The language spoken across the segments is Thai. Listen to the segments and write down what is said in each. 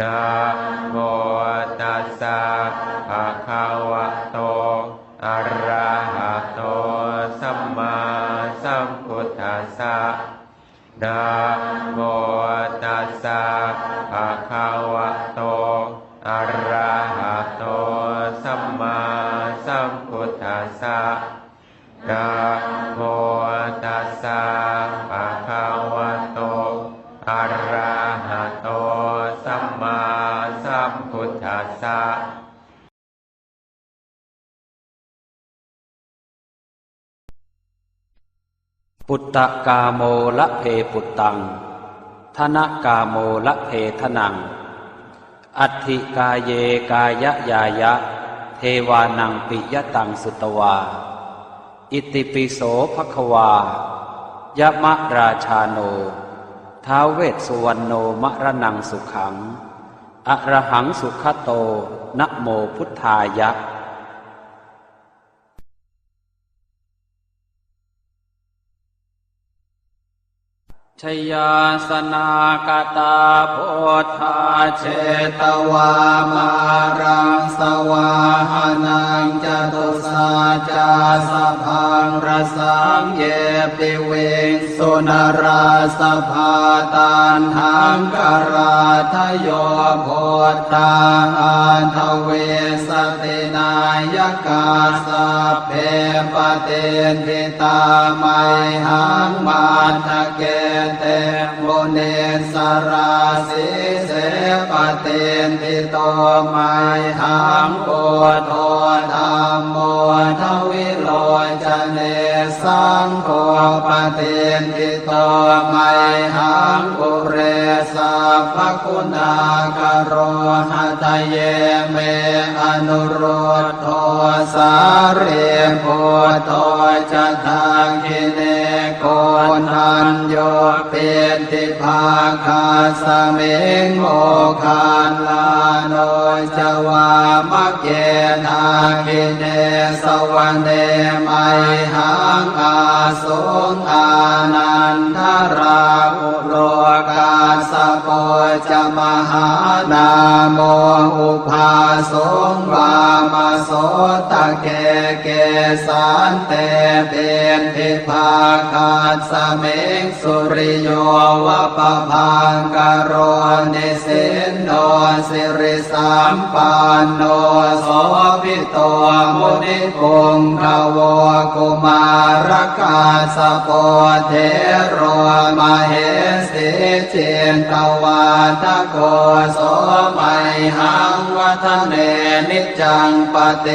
นะโมตัสสะภะคะวะโต อะระหะโต สัมมาสัมพุทธัสสะนะ ปุตตะกาโมละเพปุตตังธนกาโมละเพทนัง อัตถิกายเยกายะยายะ เทวานังปิยตังสุตวา อิติปิโสภควายะมะราชาโน ท้าวเวสสุวรรณโนมรนังสุขังอะระหังสุขโตนะโมพุทธายะ ชยาสนากตาโพธาเชเจตวามารังสวาหานังจตุสาจาสะพังรสังเยปิเวงสุนราสภาตันหังกราทโยโพธาอันทเวสตินายกาสเพปเตนทิตาไมหังมาทะเกเตโมเนสราสิเสปเตนทิโตไมหังโกโทธรรมโมทวิโลจเนสังโฆปเตนทิโตไมหังปุเรสัพพคุณากโรหะทะเยเมอนุโรธโทสาเรโพโตจะทาคิเนโก นันโยเป็นทิภาคาสเมงโมคานลาโนจวามะเกนาคิเนสวรรเนไมหังอาสุงอานันทราอุโลกาสโปจะมหานาโมอุภาสงวามาโสตะเกเกสันเตเป็นทิภาคาสเมงสุริโยวะปะพังกโรนิสินโนสิริสัมปันโนโสภิโตมุนิปุงขวกุมารกาสโปเทโรมาเหสี เจนตวาทโกโสไมหังวัฒเนนิจังปเต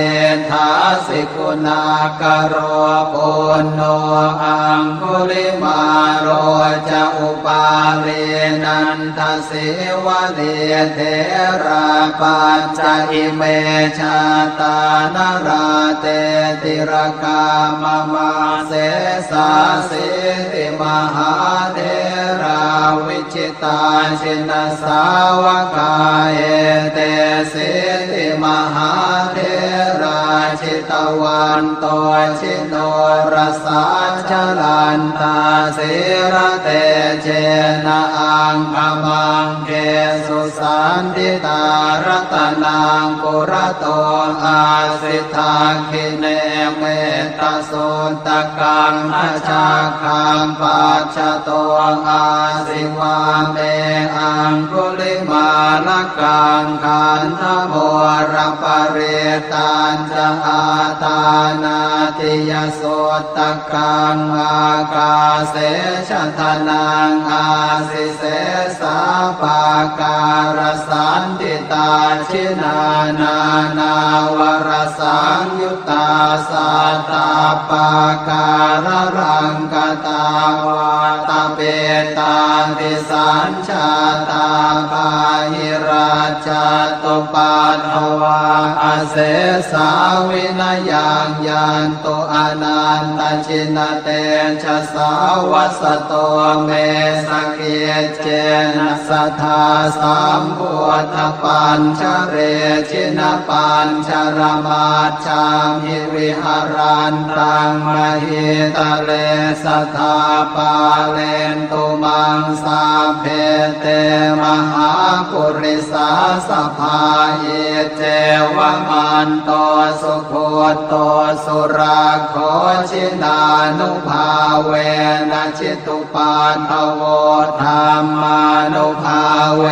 ทาสิกุณากโรปุณโนอังคุลิมาโรจะอุปาเรนันทสิวะเดเทราปัญจอิเมชาตานราเตติรกามมาเสสาสิติมหาเท ราวิชิตาชินสาวกา วันโตชิโนรสาชลันตาสิระเตเจนะอังคมังเกสุสันติตารัตนังปุระโตอาสิทาคิเนเมตตาสุตตะกังอาชาคังปัจจโตอาสิวาเมอังคุลิมาลกังขันธโมรปเรตันจะอาตานาติยโสตกังอากาเสชะทนังอาสิเสสาปาการสันติตาชินานานาวรสังยุตตาสัตาปาการรังกตาวาตาเปตาติสัญชาตาปาหิราชาตุปันภวาอาเสสาวินายานยานโตอนันตชินาเตชะสาวัสโตเมสเกเจนะสัทาสามบุตปัญชเรชินาปัญชรมาชามิวิหารันตังมหิตเลสธาปาเลนตุมังสาเพเตมหาปุริสาสภาเยเจวมันโตสุขวโตสุราโคชินานุภาเวนะชิตุปาทโวธรรมานุภาเว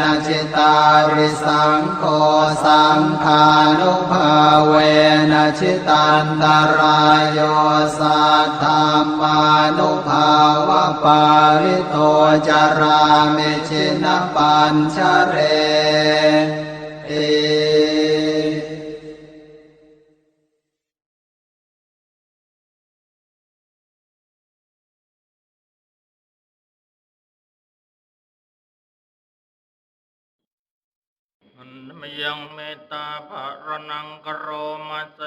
นะชิตาริสังโคสังฆานุภาเวนะชิตันตารายโยสัตธามานุภาวะปาริโตจารามิชินปัญชเร มยังเมตตาพระนังกโรมาเส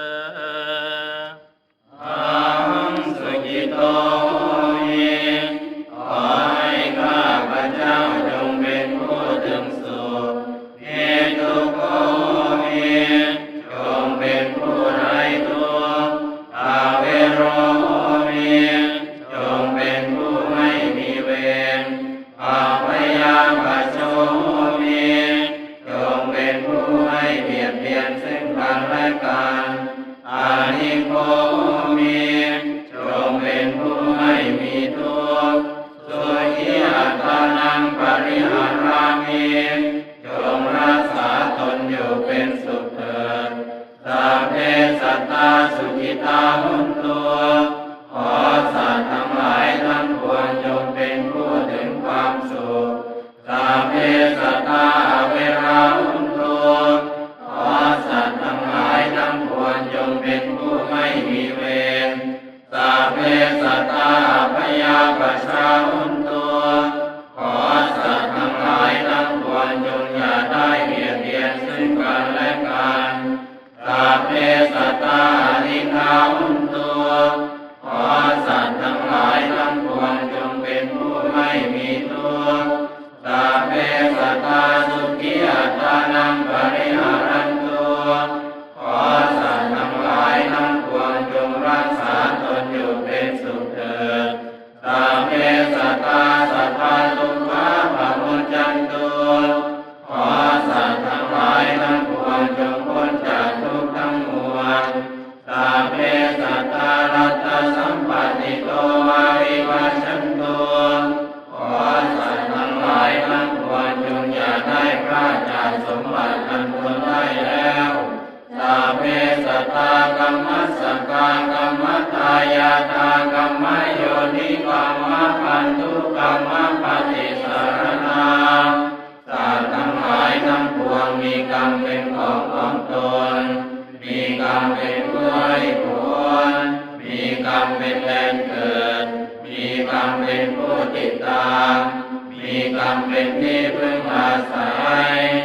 อังสุกิโตเยขอให้ข้าพระเจ้าจง เป็นสุข ตานินาอุน ทุกกรรมปฏิสารนาสัตว์ทั้งหลายทั้งปวงมีกรรมเป็นของของตน มีกรรมเป็นผู้ให้ผลมีกรรมเป็นแรงเกิด มีกรรมเป็นผู้ติดตาม มีกรรมเป็นที่พึ่งอาศัย